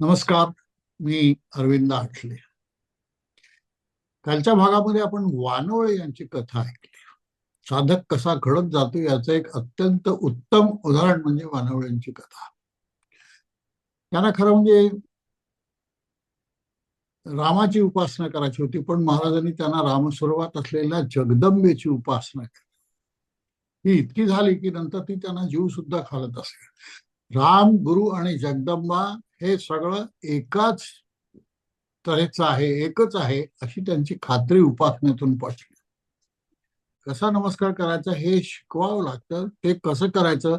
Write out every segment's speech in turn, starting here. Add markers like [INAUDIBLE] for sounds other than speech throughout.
नमस्कार मी अरविंद आठले. कालच्या भागामध्ये आपण वानोळे यांची कथा ऐकली. साधक कसा घडत जातो याचं एक अत्यंत उत्तम उदाहरण म्हणजे वानवळ्यांची कथा. त्यांना खरं म्हणजे रामाची उपासना करायची होती पण महाराजांनी त्यांना रामस्वरूपात असलेल्या जगदंबेची उपासना केली. ही इतकी झाली की नंतर ती त्यांना जीव सुद्धा खालत असेल राम गुरु आणि जगदंबा हे सगळं एकाच तऱ्हेचं आहे एकच आहे अशी त्यांची खात्री उपासनेतून पटली. कसा नमस्कार करायचा हे शिकवावं लागतं. ते कसं करायचं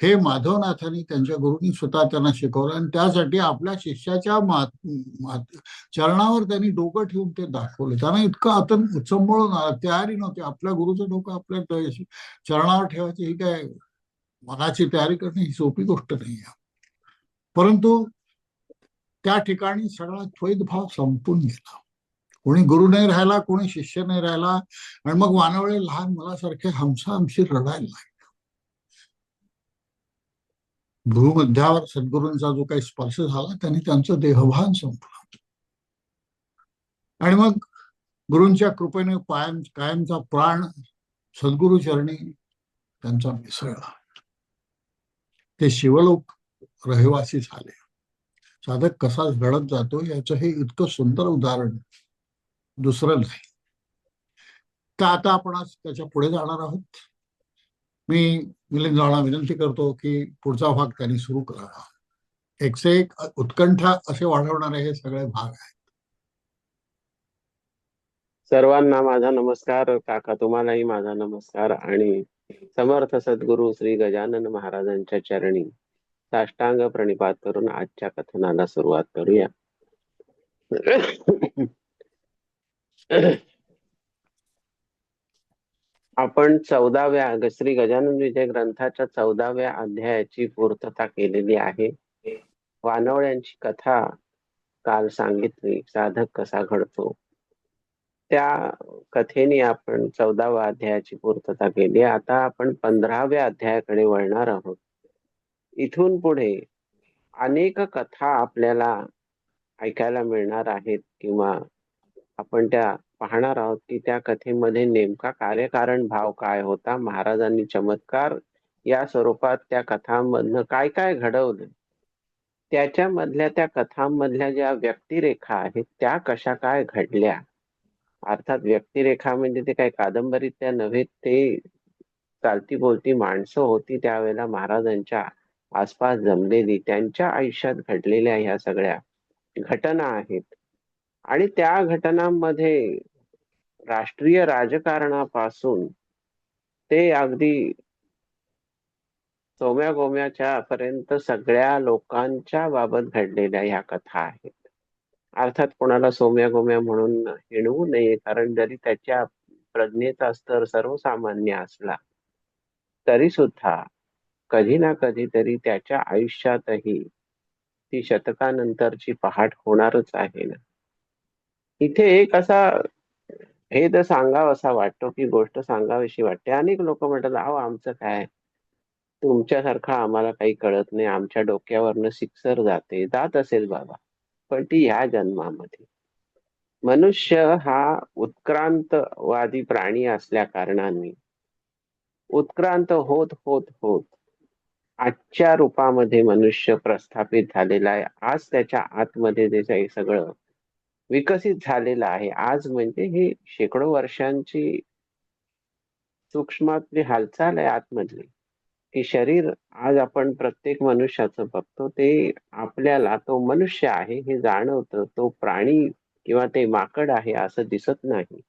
हे माधवनाथांनी त्यांच्या गुरुनी स्वतः त्यांना शिकवलं आणि त्यासाठी आपल्या शिष्याच्या चरणावर त्यांनी डोकं ठेवून ते दाखवलं. त्यांना इतकं आतन उचंबळून तयारी नव्हती. आपल्या गुरुचं डोकं आपल्या चरणावर ठेवायची ही काय मनाची तयारी करणे ही सोपी गोष्ट नाही आहे. परंतु त्या ठिकाणी सगळा द्वैतभाव संपून गेला. कोणी गुरु नाही राहिला कोणी शिष्य नाही राहिला आणि मग वानवळे लहान मुलासारखे हमसा हमशी रडायला लागले. भूमध्यावर सद्गुरूंचा जो काही स्पर्श झाला त्यांनी त्यांचं देहभान संपलं. आणि मग गुरूंच्या कृपेने पायम कायमचा प्राण सद्गुरु चरणी त्यांचा मिसळला. ते शिवलोक रहिवासी झाले. साधक कसा घडत जातो याचं हे इतकं सुंदर उदाहरण दुसरं नाही. तर आता आपण आज त्याच्या पुढे जाणार आहोत? मी मिलिंद विनंती करतो की पुढचा भाग त्यांनी सुरू करावा एकसे एक उत्कंठा असे वाढवणारे हे सगळे भाग आहेत. सर्वांना माझा नमस्कार. काका तुम्हालाही माझा नमस्कार. आणि समर्थ सद्गुरु श्री गजानन महाराजांच्या चरणी साष्टांग प्रणिपात करून आजच्या कथनाला सुरुवात करूया. आपण चौदाव्या श्री गजानन विजय ग्रंथाच्या चौदाव्या अध्यायाची पूर्तता केलेली आहे. वानवळ्यांची कथा काल सांगितली साधक कसा घडतो? त्या कथेने आपण चौदाव्या अध्यायाची पूर्तता केली. आता आपण पंधराव्या अध्यायाकडे वळणार आहोत. इथून पुढे अनेक कथा आपल्याला ऐकायला मिळणार आहेत किंवा आपण त्या पाहणार आहोत की त्या कथेमध्ये नेमका कार्यकारण भाव काय होता महाराजांनी चमत्कार या स्वरूपात त्या कथांमधनं काय काय घडवलं? त्याच्यामधल्या त्या कथांमधल्या ज्या व्यक्तिरेखा आहेत त्या कशा काय घडल्या? अर्थात व्यक्तिरेखा म्हणजे ते काही कादंबरीत त्या नव्हे ते चालती बोलती माणसं होती त्यावेळेला महाराजांच्या आसपास जमलेली त्यांच्या आयुष्यात घडलेल्या ह्या सगळ्या घटना आहेत. आणि त्या घटनांमध्ये राष्ट्रीय राजकारणापासून ते अगदी सोम्या गोम्याच्या पर्यंत सगळ्या लोकांच्या बाबत घडलेल्या ह्या कथा आहेत. अर्थात कोणाला सोम्या गोम्या म्हणून हिणवू नये कारण जरी त्याच्या प्रज्ञेचा स्तर सर्वसामान्य असला तरी सुद्धा कधी ना कधीतरी त्याच्या आयुष्यातही ती शतकानंतरची पहाट होणारच आहे ना. इथे एक असा भेद सांगावा असा वाटतो की गोष्ट सांगावीशी वाटते. अनेक लोक म्हणतात अहो आमचं काय? तुमच्यासारखं आम्हाला काही कळत नाही. आमच्या डोक्यावरनं सिक्सर जाते जात असेल बाबा. पण ती ह्या जन्मामध्ये. मनुष्य हा उत्क्रांतवादी प्राणी असल्या कारणाने उत्क्रांत होत होत होत आजच्या रूपामध्ये मनुष्य प्रस्थापित झालेला आहे. आज त्याच्या आतमध्ये हे सगळं विकसित झालेलं आहे. आज म्हणजे ही शेकडो वर्षांची सूक्ष्मातली हालचाल आहे आतमधली. की शरीर आज आपण प्रत्येक मनुष्याचं बघतो ते आपल्याला तो मनुष्य आहे हे जाणवतं. तो प्राणी किंवा ते माकड आहे असं दिसत नाही.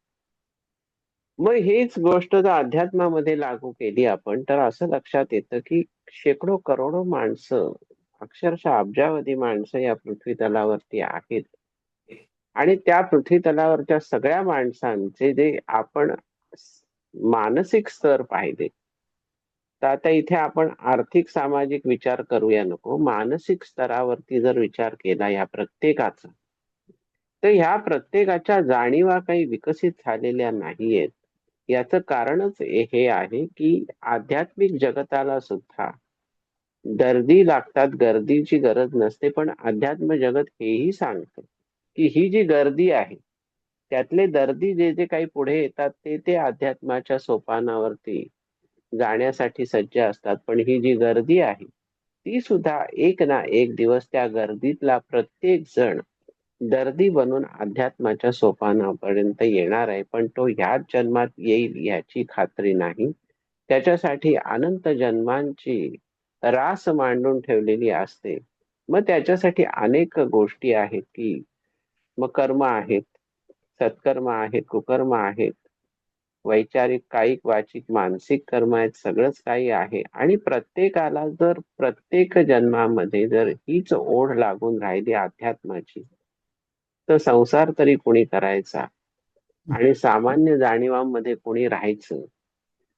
मग हीच गोष्ट जर अध्यात्मामध्ये लागू केली आपण तर असं लक्षात येतं की शेकडो करोडो माणसं अक्षरशः अब्जावधी माणसं या पृथ्वी तलावरती आहेत. आणि त्या पृथ्वी तलावरच्या सगळ्या माणसांचे जे आपण मानसिक स्तर पाहिले तर आता इथे आपण आर्थिक सामाजिक विचार करूया नको. मानसिक स्तरावरती जर विचार केला या प्रत्येकाचा तर ह्या प्रत्येकाच्या जाणीवा काही विकसित झालेल्या नाहीयेत. याचं कारणच हे आहे की आध्यात्मिक जगताला सुद्धा गर्दी लागतात गर्दीची गरज नसते पण अध्यात्म जगत हेही सांगतं की ही जी गर्दी आहे त्यातले दर्दी जे जे काही पुढे येतात ते ते अध्यात्माच्या सोपानावरती जाण्यासाठी सज्ज असतात. पण ही जी गर्दी आहे ती सुद्धा एक ना एक दिवस त्या गर्दीतला प्रत्येक जण दर्दी बनून अध्यात्माच्या सोपानापर्यंत येणार आहे पण तो ह्याच जन्मात येईल याची खात्री नाही. त्याच्यासाठी अनंत जन्मांची रास मांडून ठेवलेली असते. मग त्याच्यासाठी अनेक गोष्टी आहेत की मग कर्म आहेत सत्कर्म आहेत कुकर्म आहेत वैचारिक कायिक वाचिक मानसिक कर्म आहेत सगळंच काही आहे. आणि प्रत्येकाला जर प्रत्येक जन्मामध्ये जर हीच ओढ लागून राहिली अध्यात्माची संसार तरी कोणी करायचा आणि सामान्य जाणीवांमध्ये कोणी राहायचं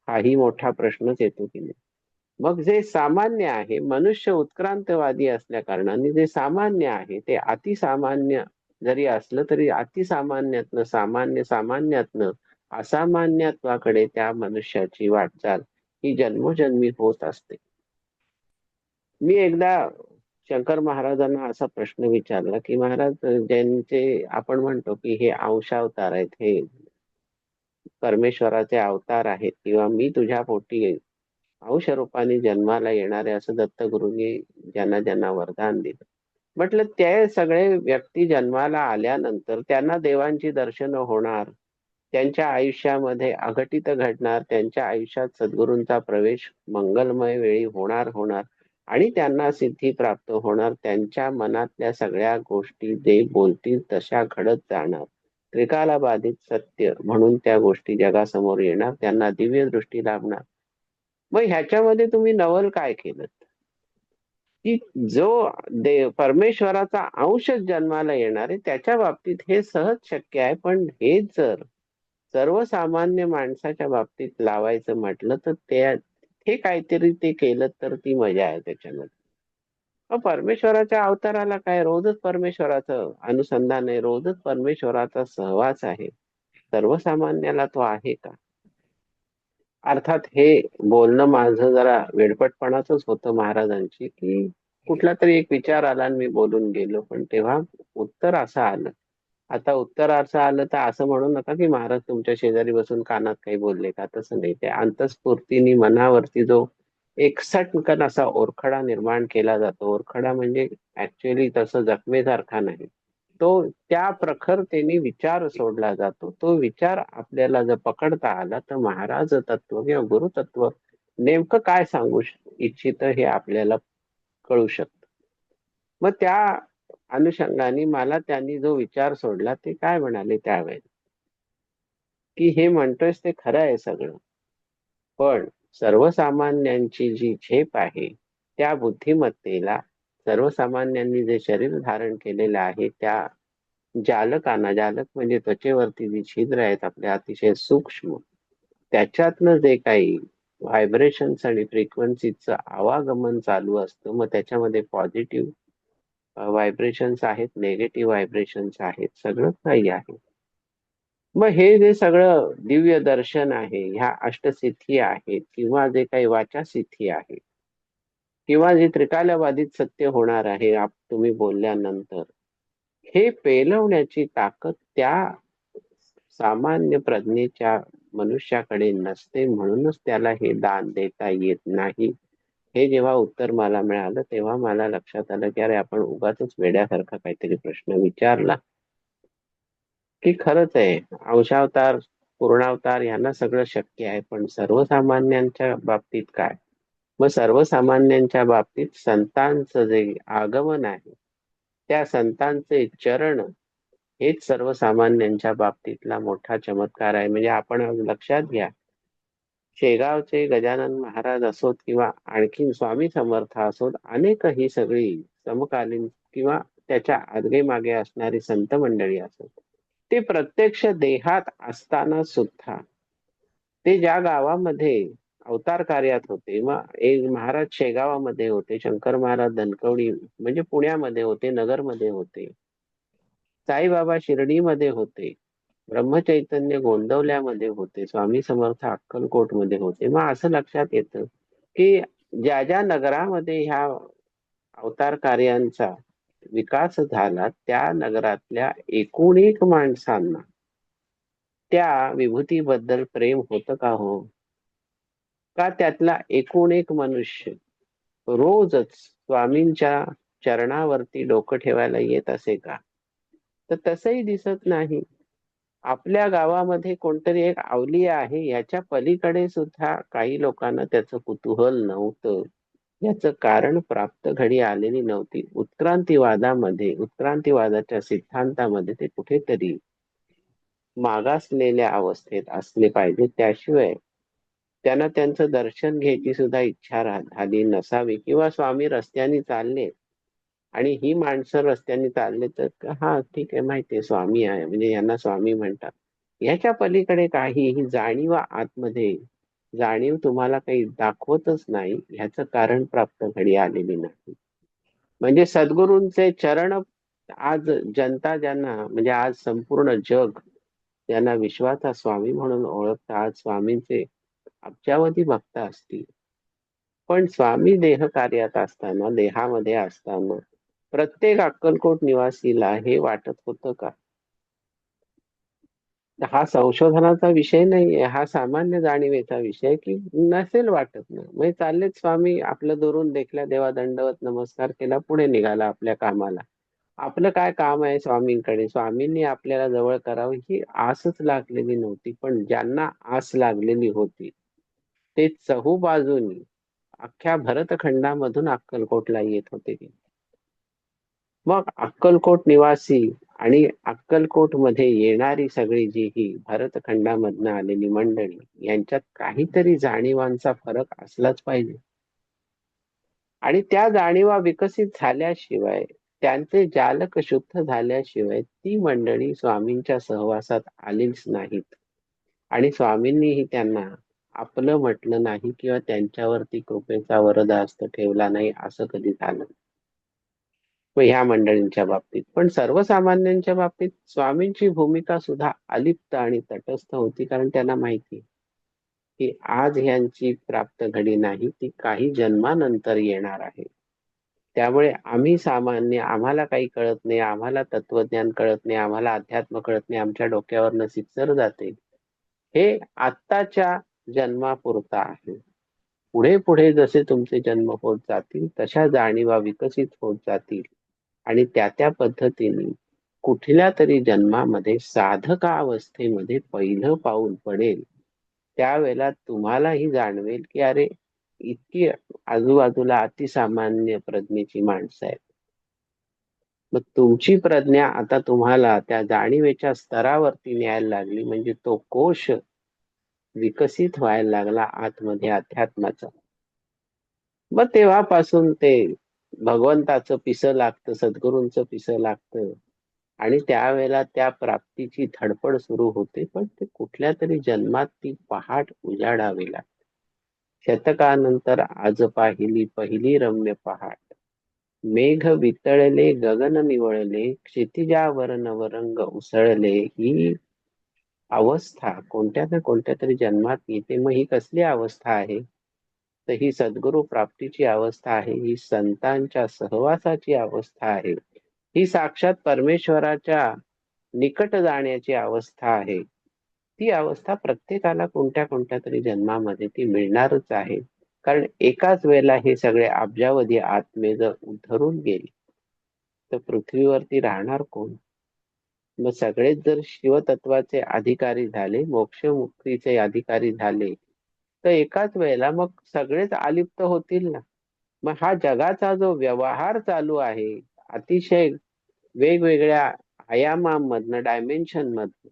हाही मोठा प्रश्नच येतो की नाही. मग जे सामान्य आहे मनुष्य उत्क्रांतवादी असल्या कारणाने जे सामान्य आहे ते अतिसामान्य जरी असलं तरी अतिसामान्यातनं सामान्य सामान्यातनं असामान्यत्वाकडे त्या मनुष्याची वाटचाल ही जन्मोजन्मी होत असते. मी एकदा शंकर महाराजांना असा प्रश्न विचारला की महाराज ज्यांचे आपण म्हणतो की हे अंशावतार आहेत हे परमेश्वराचे अवतार आहेत किंवा मी तुझ्या पोटी अंश रूपाने जन्माला येणारे असं दत्तगुरूंनी ज्यांना ज्यांना वरदान दिलं. म्हटलं ते सगळे व्यक्ती जन्माला आल्यानंतर त्यांना देवांची दर्शन होणार त्यांच्या आयुष्यामध्ये अघटित घडणार त्यांच्या आयुष्यात सद्गुरूंचा प्रवेश मंगलमय वेळी होणार होणार. आणि त्यांना सिद्धी प्राप्त होणार त्यांच्या मनातल्या सगळ्या गोष्टी जे बोलतील तशा घडत जाणार. त्रिकाला बाधित सत्य म्हणून त्या गोष्टी जगासमोर येणार त्यांना दिव्य दृष्टी लाभणार मग ह्याच्यामध्ये तुम्ही नवल काय केलं? की जो देव परमेश्वराचा अंश जन्माला येणार आहे त्याच्या बाबतीत हे सहज शक्य आहे पण हे जर सर्वसामान्य माणसाच्या बाबतीत लावायचं म्हटलं तर ते हे काहीतरी ते केलं तर ती मजा आहे त्याच्यामध्ये. परमेश्वराच्या अवताराला काय? रोजच परमेश्वराचं अनुसंधान आहे. रोजच परमेश्वराचा सहवास आहे. सर्वसामान्याला तो आहे का? अर्थात हे बोलणं माझं जरा वेडपटपणाच होतं महाराजांची की कुठला तरी एक विचार आला आणि मी बोलून गेलो. पण तेव्हा उत्तर असं आलं. आता उत्तर आलं तर असं म्हणू नका की महाराज तुमच्या शेजारी बसून कानात काही बोलले का? तसं नाही. ते अंतस्फूर्तीने मनावरती जो एक सटकन असा ओरखडा निर्माण केला जातो. ओरखडा म्हणजे ऍक्च्युअली तसं जखमेसारखा नाही. तो त्या प्रखरतेने विचार सोडला जातो. तो विचार आपल्याला जर पकडता आला तर महाराज तत्व किंवा गुरुतत्व नेमकं काय सांगू इच्छित हे आपल्याला कळू शकत. मग त्या अनुषंगाने मला त्यांनी जो विचार सोडला ते काय म्हणाले त्यावेळेला की हे म्हणतोयस ते खरं आहे सगळं. पण सर्वसामान्यांची जी झेप आहे त्या बुद्धिमत्तेला सर्वसामान्यांनी जे शरीर धारण केलेलं आहे त्या जालकांना जालक म्हणजे त्वचेवरती जी छिद्र आहेत आपल्या अतिशय सूक्ष्म त्याच्यातनं जे काही व्हायब्रेशन्स आणि फ्रिक्वेन्सीचं आवागमन चालू असतं मग त्याच्यामध्ये पॉझिटिव्ह व्हायब्रेशन्स आहेत नेगेटिव्ह व्हायब्रेशन्स आहेत सगळं काही आहे. मग हे जे सगळं दिव्य दर्शन आहे ह्या अष्टसिद्धी आहेत किंवा जे काही वाचासिद्धी आहे किंवा जे त्रिकालबाधित सत्य होणार आहे तुम्ही बोलल्यानंतर हे पेलवण्याची ताकद त्या सामान्य प्रज्ञेच्या मनुष्याकडे नसते म्हणूनच त्याला हे दान देता येत नाही. हे जेव्हा उत्तर मला मिळालं तेव्हा मला लक्षात आलं की अरे आपण उगाच वेड्यासारखा काहीतरी प्रश्न विचारला. की खरंच आहे अंशावतार पूर्णावतार यांना सगळं शक्य आहे पण सर्वसामान्यांच्या बाबतीत काय? मग सर्वसामान्यांच्या बाबतीत संतांचं जे आगमन आहे त्या संतांचे चरण हेच सर्वसामान्यांच्या बाबतीतला मोठा चमत्कार आहे. म्हणजे आपण लक्षात घ्या शेगावचे गजानन महाराज असोत किंवा आणखीन स्वामी समर्थ असोत अनेक ही सगळी समकालीन किंवा त्याच्या आगे मागे असणारी संत मंडळी असोत. ते प्रत्यक्ष देहात असताना सुद्धा ते ज्या गावामध्ये अवतार कार्यात होते मग एक महाराज शेगावामध्ये होते शंकर महाराज धनकवडी म्हणजे पुण्यामध्ये होते नगरमध्ये होते साईबाबा शिर्डीमध्ये होते ब्रह्मचैतन्य गोंदवल्यामध्ये होते. स्वामी समर्थ अक्कलकोटमध्ये होते. मग असं लक्षात येतं की ज्या ज्या नगरामध्ये ह्या अवतार कार्यांचा विकास झाला त्या नगरातल्या एकूण एक माणसांना त्या विभूतीबद्दल प्रेम होतं का हो? का त्यातला एकूण एक मनुष्य रोजच स्वामींच्या चरणावरती डोकं ठेवायला येत असे का? तर तसंही दिसत नाही. आपल्या गावामध्ये कोणतरी एक अवलिया आहे याच्या पलीकडे सुद्धा काही लोकांना त्याचं कुतूहल नव्हतं. याचं कारण प्राप्त घडी आलेली नव्हती. उत्क्रांतीवादामध्ये उत्क्रांतीवादाच्या सिद्धांतामध्ये ते कुठेतरी मागासलेल्या अवस्थेत असले पाहिजे. त्याशिवाय त्यांना त्यांचं दर्शन घ्यायची सुद्धा इच्छा राहत झाली नसावी. किंवा स्वामी रस्त्याने चालले आणि ही माणसं रस्त्याने चालले तर हा ठीक आहे माहिती आहे स्वामी आहे. म्हणजे यांना स्वामी म्हणतात. याच्या पलीकडे काही ही जाणीव आतमध्ये जाणीव तुम्हाला काही दाखवतच नाही ह्याचं कारण प्राप्त घडी आलेली नाही. म्हणजे सद्गुरूंचे चरण आज जनता ज्यांना म्हणजे आज संपूर्ण जग ज्यांना विश्वाचा स्वामी म्हणून ओळखतात आज स्वामींचे अब्जावधी भक्त असतील. पण स्वामी देह कार्यात असताना देहामध्ये असताना प्रत्येक अक्कलकोट निवासीला हे वाटत होतं का? हा संशोधनाचा विषय नाहीये हा सामान्य जाणीवेचा विषय की नसेल वाटत ना. म्हणजे चाललेच स्वामी आपलं दुरून देखल्या देवा दंडवत नमस्कार केला पुढे निघाला आपल्या कामाला. आपलं काय काम आहे स्वामींकडे? स्वामींनी आपल्याला जवळ करावं ही आसच लागलेली नव्हती पण ज्यांना आस लागलेली होती ते चहू बाजूनी अख्ख्या भरतखंडामधून अक्कलकोटला येत होते. मग अक्कलकोट निवासी आणि अक्कलकोटमध्ये येणारी सगळी जी ही भरतखंडामधनं आलेली मंडळी यांच्यात काहीतरी जाणीवांचा फरक असलाच पाहिजे. आणि त्या जाणीवा विकसित झाल्याशिवाय त्यांचे जालक शुद्ध झाल्याशिवाय ती मंडळी स्वामींच्या सहवासात आलीच नाहीत. आणि स्वामींनीही त्यांना आपलं म्हटलं नाही किंवा त्यांच्यावरती कृपेचा वरदास्त ठेवला नाही असं कधी झालं ह्या मंडळींच्या बाबतीत. पण सर्वसामान्यांच्या बाबतीत स्वामींची भूमिका सुद्धा अलिप्त आणि तटस्थ होती कारण त्यांना माहिती की आज ह्यांची प्राप्त घडी नाही ती काही जन्मानंतर येणार आहे. त्यामुळे आम्ही सामान्य आम्हाला काही कळत नाही आम्हाला तत्वज्ञान कळत नाही आम्हाला अध्यात्म कळत नाही आमच्या डोक्यावर सिक्सर जाते. हे आत्ताच्या जन्मापुरता आहे. पुढे पुढे जसे तुमचे जन्म होत जातील तशा जाणीवा विकसित होत जातील. आणि त्या त्या पद्धतीने कुठल्या तरी जन्मामध्ये साधका अवस्थेमध्ये पहिलं पाऊल पडेल त्यावेळेला तुम्हालाही जाणवेल की अरे इतकी आजूबाजूला अतिसामान्य प्रज्ञेची माणसं आहेत. मग तुमची प्रज्ञा आता तुम्हाला त्या जाणीवेच्या स्तरावरती न्यायला लागली म्हणजे तो कोश विकसित व्हायला लागला आतमध्ये अध्यात्माचा. मग तेव्हापासून ते भगवंताचं पिसं लागतं सद्गुरूंचं पिसं लागतं. आणि त्यावेळेला त्या प्राप्तीची धडपड सुरू होते पण ते कुठल्या तरी जन्मात ती पहाट उजाडावी लागते. शतकानंतर आज पाहिली पहिली रम्य पहाट. मेघ वितळले गगन निवळले क्षितिजावर नवरंग उसळले ही अवस्था कोणत्या ना कोणत्या तरी जन्मात येते. मग ही कसली अवस्था आहे? तर ही सद्गुरु प्राप्तीची अवस्था आहे ही संतांच्या सहवासाची अवस्था आहे. ही साक्षात परमेश्वराच्या निकट जाण्याची अवस्था आहे. ती अवस्था प्रत्येकाला कोणत्या कोणत्या तरी जन्मामध्ये ती मिळणारच आहे. कारण एकाच वेळेला हे सगळे अब्जावधी आत्मे जर उधरून गेले तर पृथ्वीवरती राहणार कोण? मग सगळेच जर शिवतत्वाचे अधिकारी झाले मोक्षमुक्तीचे अधिकारी झाले तर एकाच वेळेला मग सगळेच अलिप्त होतील ना. मग हा जगाचा जो व्यवहार चालू आहे अतिशय वेगवेगळ्या आयामांमधनं डायमेन्शन मधनं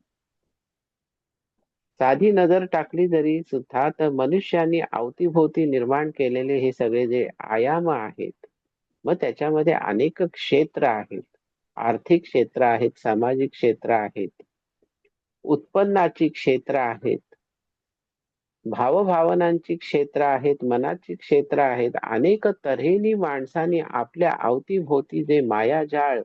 साधी नजर टाकली जरी सुद्धा तर मनुष्याने अवतीभोवती निर्माण केलेले हे सगळे जे आयाम आहेत मग त्याच्यामध्ये अनेक क्षेत्र आहेत. आर्थिक क्षेत्र आहेत सामाजिक क्षेत्र आहेत उत्पन्नाची क्षेत्र आहेत भावभावनांची क्षेत्र आहेत मनाची क्षेत्र आहेत. अनेक तऱ्हेनी माणसाने आपल्या अवतीभोवती जे मायाजाळ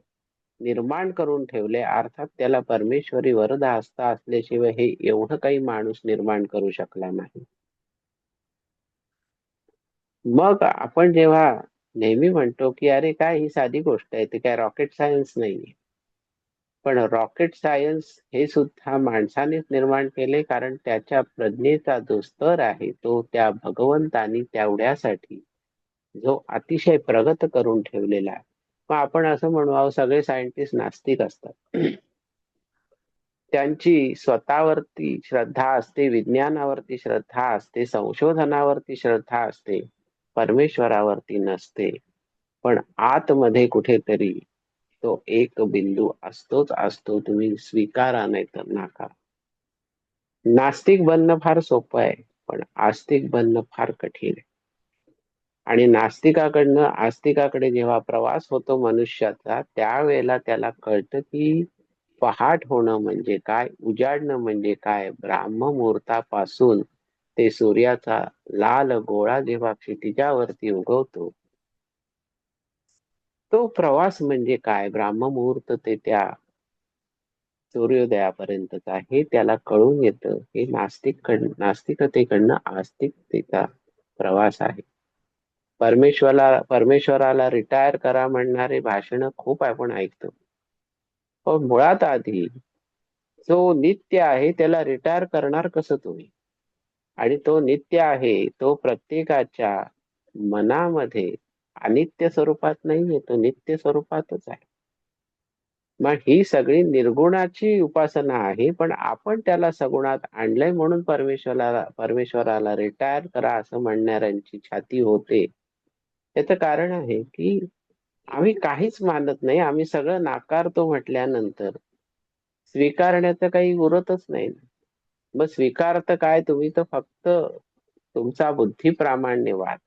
निर्माण करून ठेवले अर्थात त्याला परमेश्वरी वरद असता असल्याशिवाय हे एवढं काही माणूस निर्माण करू शकला नाही. मग आपण जेव्हा नेहमी म्हणतो की अरे काय ही साधी गोष्ट आहे ते काय रॉकेट सायन्स नाहीये. पण रॉकेट सायन्स हे सुद्धा माणसानेच निर्माण केले कारण त्याच्या प्रज्ञेचा जो स्तर आहे तो त्या भगवंतानी तेवढ्यासाठी जो अतिशय प्रगत करून ठेवलेला आहे. मग आपण असं म्हणू सगळे सायंटिस्ट नास्तिक असतात. त्यांची स्वतःवरती श्रद्धा असते विज्ञानावरती श्रद्धा असते संशोधनावरती श्रद्धा असते परमेश्वरावरती नसते. पण आतमध्ये कुठेतरी तो एक बिंदू असतोच असतो तुम्ही स्वीकारा नाही तर नाका. नास्तिक बनणं फार सोपं आहे पण आस्तिक बनणं फार कठीण आहे. आणि नास्तिकाकडनं आस्तिकाकडे जेव्हा प्रवास होतो मनुष्याचा त्यावेळेला त्याला कळतं की पहाट होणं म्हणजे काय उजाडणं म्हणजे काय ब्राह्ममुहूर्तापासून ते सूर्याचा लाल गोळा जेव्हा क्षितिजावरती उगवतो तो प्रवास म्हणजे काय? ब्राह्ममुहूर्त ते त्या सूर्योदयापर्यंतचा हे त्याला कळून येतं. हे नास्तिक नास्तिकतेकडनं आस्तिकतेचा प्रवास आहे. परमेश्वराला परमेश्वराला रिटायर करा म्हणणारे भाषण खूप आपण ऐकतो. पण मुळात आधी जो नित्य आहे त्याला रिटायर करणार कसं तुम्ही? आणि तो नित्य आहे तो प्रत्येकाच्या मनामध्ये अनित्य स्वरूपात नाहीये तो नित्य स्वरूपातच आहे. मग ही सगळी निर्गुणाची उपासना आहे पण आपण त्याला सगुणात आणलंय म्हणून परमेश्वराला परमेश्वराला रिटायर करा असं म्हणणाऱ्यांची छाती होते. याचं कारण आहे की आम्ही काहीच मानत नाही आम्ही सगळं नाकारतो म्हटल्यानंतर. स्वीकारण्याचं काही उरतच नाही. मग स्वीकारत काय तुम्ही तर फक्त तुमचा बुद्धी बुद्धिप्रामाण्यवाद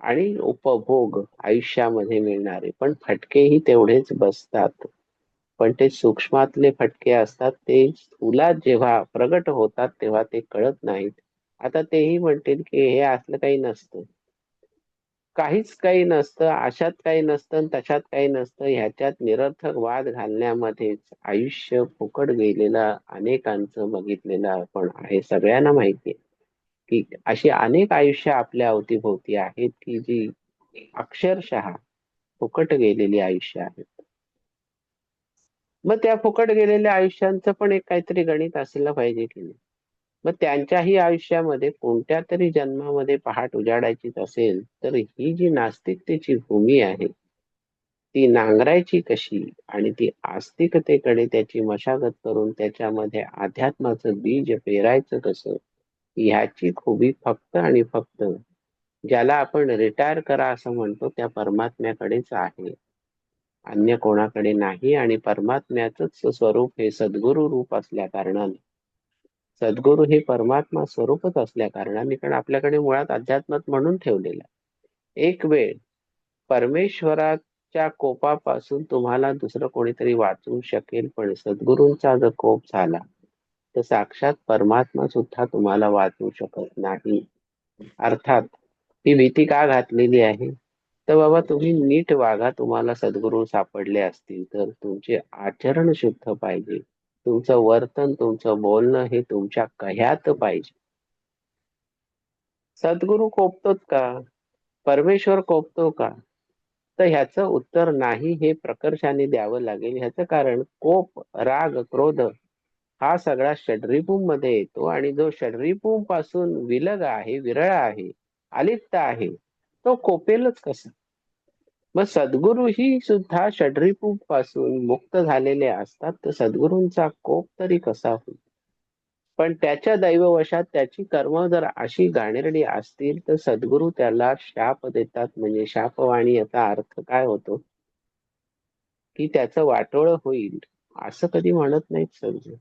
आणि उपभोग आयुष्यामध्ये मिळणारे. पण फटकेही तेवढेच बसतात. पण ते सूक्ष्मातले फटके असतात ते तुला जेव्हा प्रगट होतात तेव्हा ते कळत नाहीत. आता तेही म्हणतील की हे असलं काही नसतं. काहीच काही नसतं अशात काही नसतं तशात काही नसतं. ह्याच्यात निरर्थक वाद घालण्यामध्येच आयुष्य फुकट गेलेलं अनेकांचं बघितलेलं आपण आहे. सगळ्यांना माहिती आहे. की अशी अनेक आयुष्य आपल्या अवतीभोवती आहेत की जी अक्षरशः फुकट गेलेली आयुष्य आहेत. मग त्या फुकट गेलेल्या आयुष्यांचं पण एक काहीतरी गणित असलं पाहिजे की नाही. मग त्यांच्याही आयुष्यामध्ये कोणत्या तरी जन्मामध्ये पहाट उजाडायचीच असेल तर ही जी नास्तिकतेची भूमी आहे ती नांगरायची कशी आणि ती आस्तिकतेकडे त्याची मशागत करून त्याच्यामध्ये अध्यात्माचं बीज पेरायचं कसं ह्याची खुबी फक्त आणि फक्त ज्याला आपण रिटायर करा असं म्हणतो त्या परमात्म्याकडेच आहे. अन्य कोणाकडे नाही आणि परमात्म्याच स्वरूप हे सद्गुरु रूप असल्या कारणाने. सद्गुरु हे परमात्मा स्वरूपच असल्या कारणाने कारण आपल्याकडे मुळात अध्यात्मात म्हणून ठेवलेला एक वेळ परमेश्वराच्या कोपापासून तुम्हाला दुसरं कोणीतरी वाचवू शकेल पण सद्गुरूंचा जर कोप झाला तर साक्षात परमात्मा सुद्धा तुम्हाला वाचवू शकत नाही. अर्थात ही भीती का घातलेली आहे? तर बाबा तुम्ही नीट वागा तुम्हाला सद्गुरू सापडले असतील तर तुमचे आचरण शुद्ध पाहिजे. तुमचं वर्तन तुमचं बोलणं हे तुमच्या कह्यात पाहिजे. सद्गुरू कोपतोच का? परमेश्वर कोपतो का? तर ह्याचं उत्तर नाही हे प्रकर्षाने द्यावं लागेल. ह्याचं कारण कोप राग क्रोध हा सगळा षड्रिपूममध्ये येतो आणि जो षड्रिपूमपासून विलग आहे विरळ आहे अलिप्त आहे तो कोपेलच कसा? मग सद्गुरु ही सुद्धा षड्रिपूमपासून मुक्त झालेले असतात तर सद्गुरूंचा कोप तरी कसा होईल? पण त्याच्या दैववशात त्याची कर्म जर अशी गाणेरडी असतील तर सद्गुरू त्याला शाप देतात. म्हणजे शापवाणी याचा अर्थ काय होतो? की त्याचं वाटोळ होईल असं कधी म्हणत नाहीत सद्गुरू.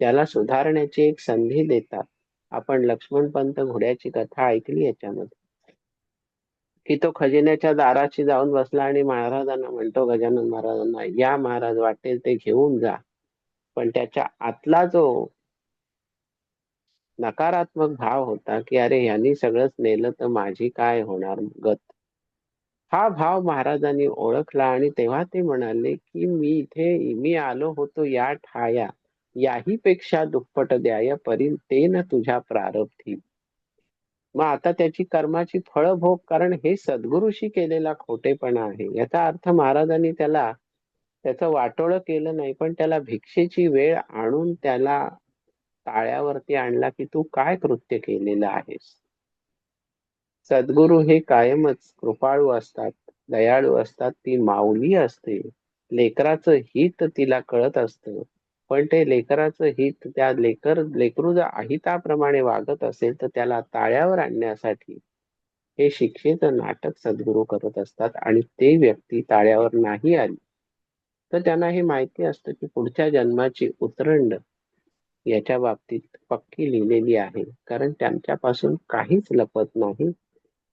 त्याला सुधारण्याची एक संधी देतात. आपण लक्ष्मण पंत घोड्याची कथा ऐकली याच्यामध्ये? की तो खजिन्याच्या दाराशी जाऊन बसला आणि महाराजांना म्हणतो गजानन महाराजांना या महाराज वाटेल ते घेऊन जा. पण त्याच्या आतला जो नकारात्मक भाव होता की अरे यांनी सगळंच नेलं तर माझी काय होणार गत? हा भाव महाराजांनी ओळखला आणि तेव्हा ते म्हणाले की मी इथे मी आलो होतो या ठाया. याही पेक्षा दुप्पट द्याय परी ते न तुझ्या प्रारब्धी. मग आता त्याची कर्माची फळ भोग कारण हे सद्गुरूशी केलेला खोटेपणा आहे. याचा अर्थ महाराजांनी त्याला त्याचं वाटोळ केलं नाही पण त्याला भिक्षेची वेळ आणून त्याला ताळ्यावरती आणला की तू काय कृत्य केलेलं आहेस? सद्गुरू हे कायमच कृपाळू असतात दयाळू असतात ती माऊली असते. लेकराचं हित तिला कळत असतं. पण ते लेकराचं हित त्या लेकर लेकरू जर अहिताप्रमाणे वागत असेल तर त्याला ताळ्यावर आणण्यासाठी हे शिक्षित नाटक सद्गुरू करत असतात आणि ते व्यक्ती ताळ्यावर नाही आली तर त्यांना हे माहिती असतं की पुढच्या जन्माची उतरंड याच्या बाबतीत पक्की लिहिलेली आहे. कारण त्यांच्यापासून काहीच लपत नाही.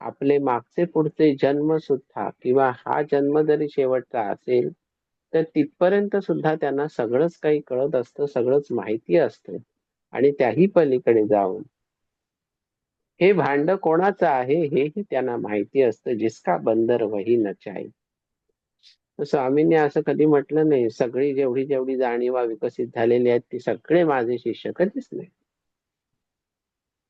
आपले मागचे पुढचे जन्म सुद्धा किंवा हा जन्म जरी शेवटचा असेल तर तिथपर्यंत सुद्धा त्यांना सगळंच काही कळत असतं सगळंच माहिती असतं. आणि त्याही पलीकडे जाऊन हे भांड कोणाचं आहे हेही त्यांना माहिती असतं. जिसका बंदर वही नचाई स्वामींनी असं कधी म्हटलं नाही सगळी जेवढी जेवढी जाणीवा विकसित झालेली आहेत ती सगळे माझे शिष्य कधीच नाही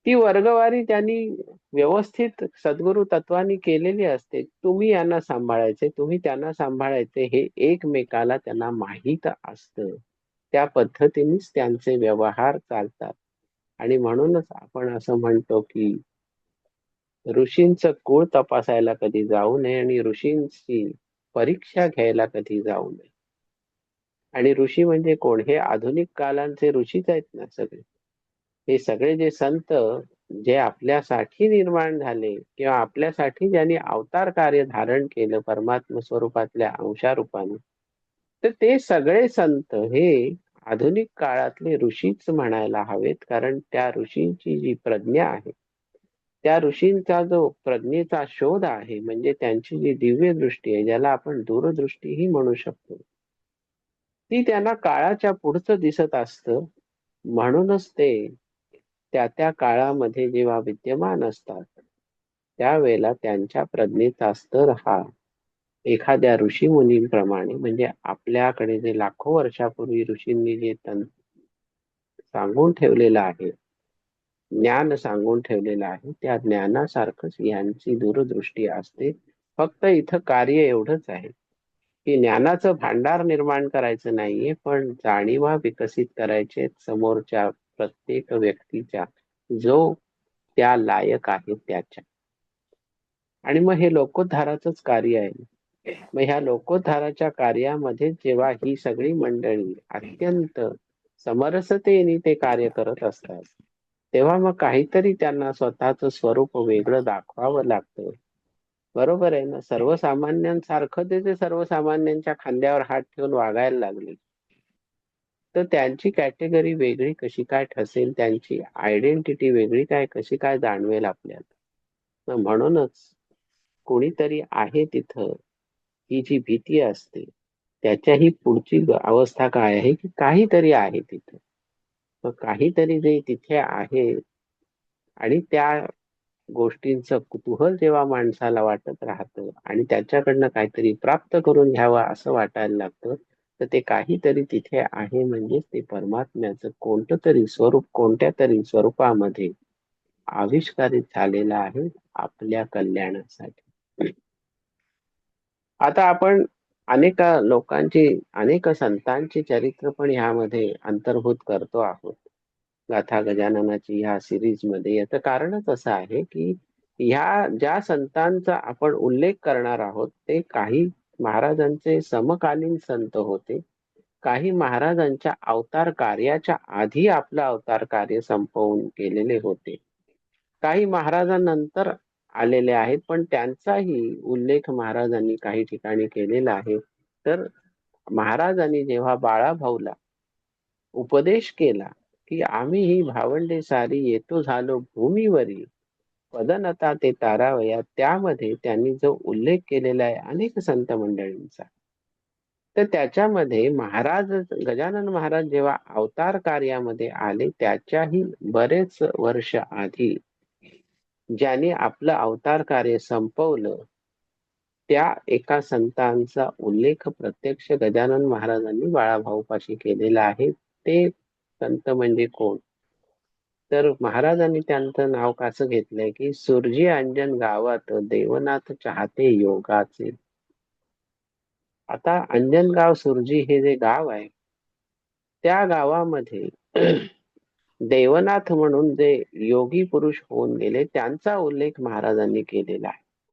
ती वर्गवारी त्यांनी व्यवस्थित सद्गुरु तत्वानी केलेली असते. तुम्ही यांना सांभाळायचे तुम्ही त्यांना सांभाळायचे हे एकमेकाला त्यांना माहीत असतं. त्या पद्धतीनेच त्यांचे व्यवहार चालतात. आणि म्हणूनच आपण असं म्हणतो की ऋषींचं कुळ तपासायला कधी जाऊ नये आणि ऋषींची परीक्षा घ्यायला कधी जाऊ नये. आणि ऋषी म्हणजे कोण? हे आधुनिक कालांचे ऋषीच आहेत ना सगळे. हे सगळे जे संत जे आपल्यासाठी निर्माण झाले किंवा आपल्यासाठी ज्यांनी अवतार कार्य धारण केलं परमात्म स्वरूपातल्या अंशारूपाने तर ते सगळे संत हे आधुनिक काळातले ऋषीच म्हणायला हवेत. कारण त्या ऋषींची जी प्रज्ञा आहे त्या ऋषींचा जो प्रज्ञेचा शोध आहे म्हणजे त्यांची जी दिव्य दृष्टी आहे ज्याला आपण दूरदृष्टीही म्हणू शकतो ती त्यांना काळाच्या पुढचं दिसत असतं. म्हणूनच ते त्या त्या काळामध्ये जेव्हा विद्यमान असतात त्यावेळेला त्यांच्या प्रज्ञेचा स्तर हा. एखाद्या ऋषी मुनींप्रमाणे म्हणजे आपल्याकडे जे लाखो वर्षापूर्वी ऋषींनी जे सांगून ठेवलेलं आहे ज्ञान सांगून ठेवलेलं आहे त्या ज्ञानासारखंच यांची दूरदृष्टी असते. फक्त इथं कार्य एवढंच आहे की ज्ञानाचं भांडार निर्माण करायचं नाहीये पण जाणीवा विकसित करायचे समोरच्या प्रत्येक व्यक्तीच्या जो त्या लायक आहे त्याच्या. आणि मग हे लोकोद्धाराचंच कार्य आहे. मग ह्या लोकोद्धाराच्या कार्यामध्ये जेव्हा ही सगळी मंडळी अत्यंत समरसतेने ते कार्य करत असतात तेव्हा मग काहीतरी त्यांना स्वतःच स्वरूप वेगळं दाखवावं लागतं. बरोबर आहे ना? सर्वसामान्यांसारखं ते ते सर्वसामान्यांच्या खांद्यावर हात ठेवून वागायला लागले. तर त्यांची कॅटेगरी वेगळी कशी काय ठसेल? त्यांची आयडेंटिटी वेगळी काय? कशी काय जाणवेल आपल्याला? म्हणूनच कोणीतरी आहे तिथं ही जी भीती असते त्याच्याही पुढची अवस्था काय आहे? की काहीतरी आहे तिथं. मग काहीतरी जे तिथे आहे आणि त्या गोष्टींचं कुतूहल जेव्हा माणसाला वाटत राहतं आणि त्याच्याकडनं काहीतरी प्राप्त करून घ्यावं असं वाटायला लागतं तर ते काहीतरी तिथे आहे म्हणजेच ते परमात्म्याचं कोणतं तरी स्वरूप कोणत्या तरी स्वरूपामध्ये आविष्कारित झालेलं आहे आपल्या कल्याणासाठी. आता आपण अनेक लोकांची अनेक संतांची चरित्र पण ह्यामध्ये अंतर्भूत करतो आहोत. गाथा गजाननाची ह्या सिरीजमध्ये याचं कारणच असं आहे की ह्या ज्या संतांचा आपण उल्लेख करणार आहोत ते काही महाराजांचे समकालीन संत होते. काही महाराजांच्या अवतार कार्याच्या आधी आपलं अवतार कार्य संपवून केलेले होते. काही महाराजांनंतर आलेले आहेत पण त्यांचाही उल्लेख महाराजांनी काही ठिकाणी केलेला आहे. तर महाराजांनी जेव्हा बाळाभाऊला उपदेश केला की आम्ही ही भावंडे सारी येतो झालो भूमीवरील पदनता ते तारावया त्यामध्ये त्यांनी जो उल्लेख केलेला आहे अनेक संत मंडळींचा. तर त्याच्यामध्ये महाराज गजानन महाराज जेव्हा अवतार कार्यामध्ये आले त्याच्याही बरेच वर्ष आधी ज्याने आपलं अवतार कार्य संपवलं त्या एका संतांचा उल्लेख प्रत्यक्ष गजानन महाराजांनी बाळाभाऊपाशी केलेला आहे. ते संत म्हणजे कोण? तर महाराजांनी त्यांचं नाव कसं घेतलंय की सुरजी अंजन गावात देवनाथ चाहते योगाचे. आता अंजनगाव सुरजी हे जे गाव आहे त्या गावामध्ये [CLEARS THROAT] देवनाथ म्हणून जे योगी पुरुष होऊन गेले त्यांचा उल्लेख महाराजांनी केलेला आहे.